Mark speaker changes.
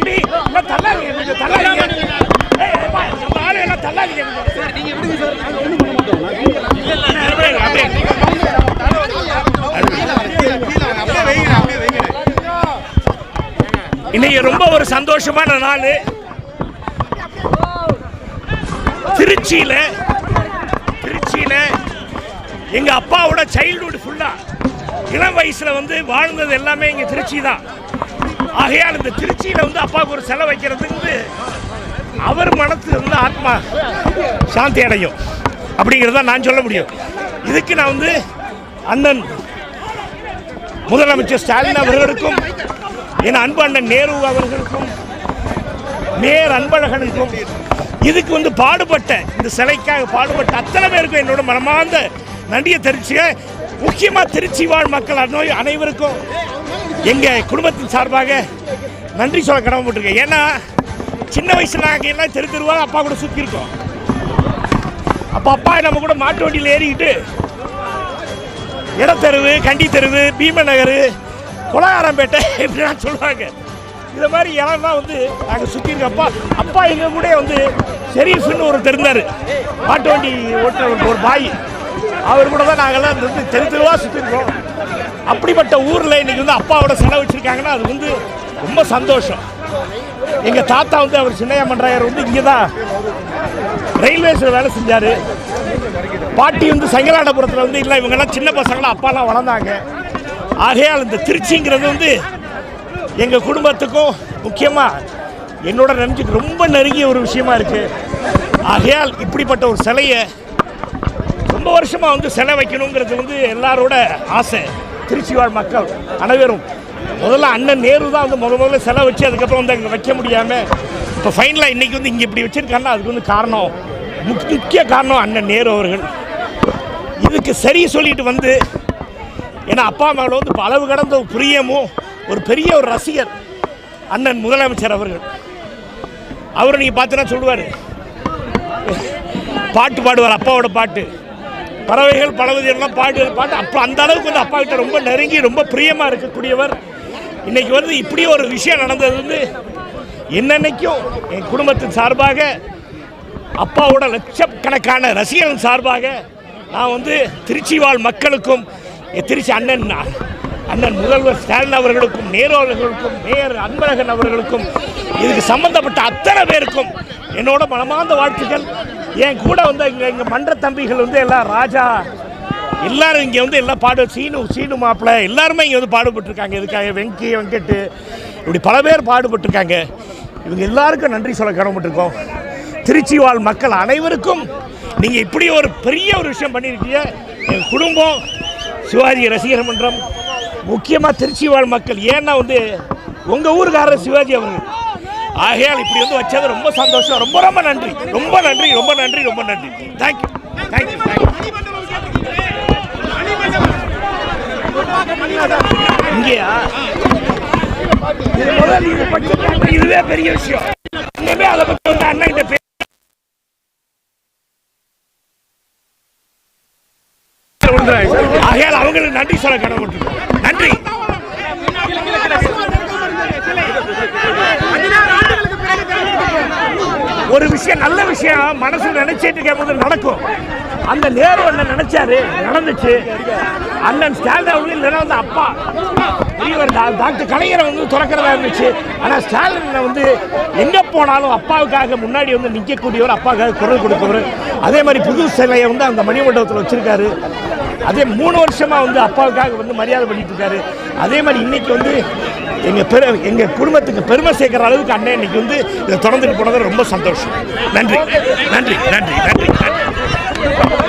Speaker 1: தம்பி தள்ளாதீங்க கொஞ்சம் தள்ளாதீங்க. ஏய், ஏப்பா, நம்ம ஆளு எல்லாம் தள்ளாதீங்க கொஞ்சம். அப்படியே, அப்படியே. இன்னைக்கு ரொம்ப ஒரு சந்தோஷமான நாள். திருச்சியில திருச்சியில எங்க அப்பாவோட சைல்ட்ஹுட் ஃபுல்லா இளம் வயசுல வந்து வாழ்ந்தது எல்லாமே இங்க திருச்சி தான் ஆகையால் இந்த திருச்சியில் வந்து அப்பாவுக்கு ஒரு செலவு வைக்கிறதுக்கு வந்து அவர் மனசு வந்து ஆத்மா சாந்தி அடையும். அப்படிங்கிறத நான் சொல்ல முடியும். இதுக்கு நான் வந்து அண்ணன் முதலமைச்சர் ஸ்டாலின் அவர்களுக்கும் என் அன்பு அண்ணன் நேரு அவர்களுக்கும் நேர் அன்பழகனுக்கும் இதுக்கு வந்து பாடுபட்ட இந்த சிலைக்காக பாடுபட்ட அத்தனை பேருக்கும் என்னோட மனமார்ந்த நன்றியை தெரிவிச்சுக்க முக்கியமாக திருச்சி வாழ் மக்கள் அந்நோய் அனைவருக்கும் எங்கள் குடும்பத்தின் சார்பாக நன்றி சொல்ல கடமைப்பட்டிருக்கேன் ஏன்னா சின்ன வயசில் நாங்கள் எல்லாம் தெரு தெருவாக அப்பா கூட சுற்றிருக்கோம் அப்போ அப்பா நம்ம கூட மாட்டு வண்டியில் ஏறிக்கிட்டு இடத்தெருவு கண்டி தெருவு பீம நகர் குலகாரம்பேட்டை இப்படிலாம் சொல்லுவாங்க. இந்த மாதிரி இடம்லாம் வந்து நாங்கள் சுற்றி அப்பா அப்பா எங்கள் கூட வந்து ஷெரீஃப்னு ஒரு தெரிந்தார் மாட்டு வண்டி ஓட்டுற ஒரு- ஒரு பாய். அவர் கூட தான் நாங்கள்லாம் வந்து தெரு தெருவாக சுற்றிருக்கோம் அப்படிப்பட்ட ஊரில் இன்னைக்கு வந்து அப்பாவோட செலவிச்சிருக்காங்கன்னா அது வந்து ரொம்ப சந்தோஷம். எங்கள் தாத்தா வந்து அவர் சின்னையா மன்றாயர் வந்து இங்கே தான் ரயில்வேஸில் வேலை செஞ்சார். பாட்டி வந்து சங்கராடபுரத்தில் வந்து இல்லை இவங்கெல்லாம் சின்ன பசங்களாம் அப்பாலாம் வளர்ந்தாங்க. ஆகையால் இந்த திருச்சிங்கிறது வந்து எங்கள் குடும்பத்துக்கும் முக்கியமாக என்னோட நினைச்சுக்கு ரொம்ப நெருங்கிய ஒரு விஷயமா இருக்குது ஆகையால் இப்படிப்பட்ட ஒரு சிலையை ரொம்ப வருஷமாக வந்து சிலை வைக்கணுங்கிறது வந்து எல்லாரோட ஆசை. திருச்சி வாழ் மக்கள் அனைவரும். முதல்ல அண்ணன் நேரு தான் வந்து முதல் முதல்ல செலவு வச்சு அதுக்கப்புறம் வந்து அங்கே வைக்க முடியாமல் இப்போ ஃபைனலாக இன்றைக்கி வந்து இங்கே இப்படி வச்சுருக்காங்கன்னா அதுக்கு வந்து காரணம் முக்- முக்கிய காரணம் அண்ணன் நேரு அவர்கள். இதுக்கு சரி சொல்லிட்டு வந்து ஏன்னா அப்பா அம்மாவில் வந்து இப்ப அளவு கடந்த ஒரு பிரியமும் ஒரு பெரிய ஒரு ரசிகர் அண்ணன் முதலமைச்சர் அவர்கள். அவர் நீங்கள் பார்த்தீங்கன்னா சொல்லுவார். பாட்டு பாடுவார் அப்பாவோட பாட்டு. பறவைகள் பலவதியெல்லாம் பாட்டு பாட்டு. அப்போ அந்த அளவுக்கு வந்து அப்பா கிட்ட ரொம்ப நெருங்கி ரொம்ப பிரியமாக இருக்கக்கூடியவர். இன்னைக்கு வந்து இப்படி ஒரு விஷயம் நடந்தது வந்து என்னன்னைக்கும் என் குடும்பத்தின் சார்பாக அப்பாவோட லட்சக்கணக்கான ரசிகர்கள் சார்பாக நான் வந்து திருச்சி வாழ் மக்களுக்கும் திருச்சி அண்ணன் அண்ணன் முதல்வர் ஸ்டாலின் அவர்களுக்கும் நேரு அவர்களுக்கும் மேயர் அன்பழகன் அவர்களுக்கும் இதுக்கு சம்பந்தப்பட்ட அத்தனை பேருக்கும் என்னோட மனமார்ந்த வாழ்த்துக்கள். என் கூட வந்து இங்கே எங்கள் மன்ற தம்பிகள் வந்து எல்லாம் ராஜா. எல்லாரும் இங்கே வந்து எல்லாம் பாடு சீனு சீனு மாப்பிள்ளை. எல்லாருமே இங்கே வந்து பாடுபட்டிருக்காங்க. இதுக்காக வெங்கி வெங்கட்டு இப்படி பல பேர் பாடுபட்டிருக்காங்க. இவங்க எல்லாருக்கும் நன்றி சொல்ல கடமைப்பட்டிருக்கோம். திருச்சி வாழ் மக்கள் அனைவருக்கும் நீங்கள் இப்படி ஒரு பெரிய ஒரு விஷயம் பண்ணியிருக்கீங்க என் குடும்பம் சிவாஜி ரசிகர் மன்றம் முக்கியமாக திருச்சி வாழ் மக்கள். ஏன்னா வந்து உங்கள் ஊருக்காரர் சிவாஜி அவர்கள். ஆகையால் இப்படி வந்து வச்சது ரொம்ப சந்தோஷம். ரொம்ப ரொம்ப நன்றி. ரொம்ப நன்றி ரொம்ப நன்றி ரொம்ப நன்றி. தேங்க்யூ தேங்க்யூ இங்கேயா? இதுவே பெரிய விஷயம். இனிமே அதை பத்தி வந்து அண்ணன் கிட்ட ஆகையால் அவங்களுக்கு நன்றி சொல்ல கடவுள். நன்றி. ஒரு விஷயம் நல்ல விஷயம் மனசு நினைச்சிட்டு இருக்கும்போது நடக்கும். அந்த நேரு அண்ணன் நினைச்சாரு நடந்துச்சு. அண்ணன் ஸ்டாலின் அவர்கள் இல்லைன்னா வந்து அப்பா பெரியவர் டாக்டர் கலைஞரை வந்து திறக்கிறதா இருந்துச்சு. ஆனால் ஸ்டாலின் வந்து எங்கே போனாலும் அப்பாவுக்காக முன்னாடி வந்து நிற்கக்கூடியவர் அப்பாவுக்காக குரல் கொடுப்பவர். அதே மாதிரி புது சிலையை வந்து அந்த மணிமண்டபத்தில் வச்சிருக்காரு. அதே மூணு வருஷமாக வந்து அப்பாவுக்காக வந்து மரியாதை பண்ணிட்டு இருக்காரு. அதே மாதிரி இன்னைக்கு வந்து எங்கள் பெரு எங்கள் குடும்பத்துக்கு பெருமை சேர்க்குற அளவுக்கு அண்ணன் இன்னைக்கு வந்து இதை தொடர்ந்துட்டு போனது ரொம்ப சந்தோஷம். நன்றி. நன்றி. நன்றி. நன்றி. நன்றி.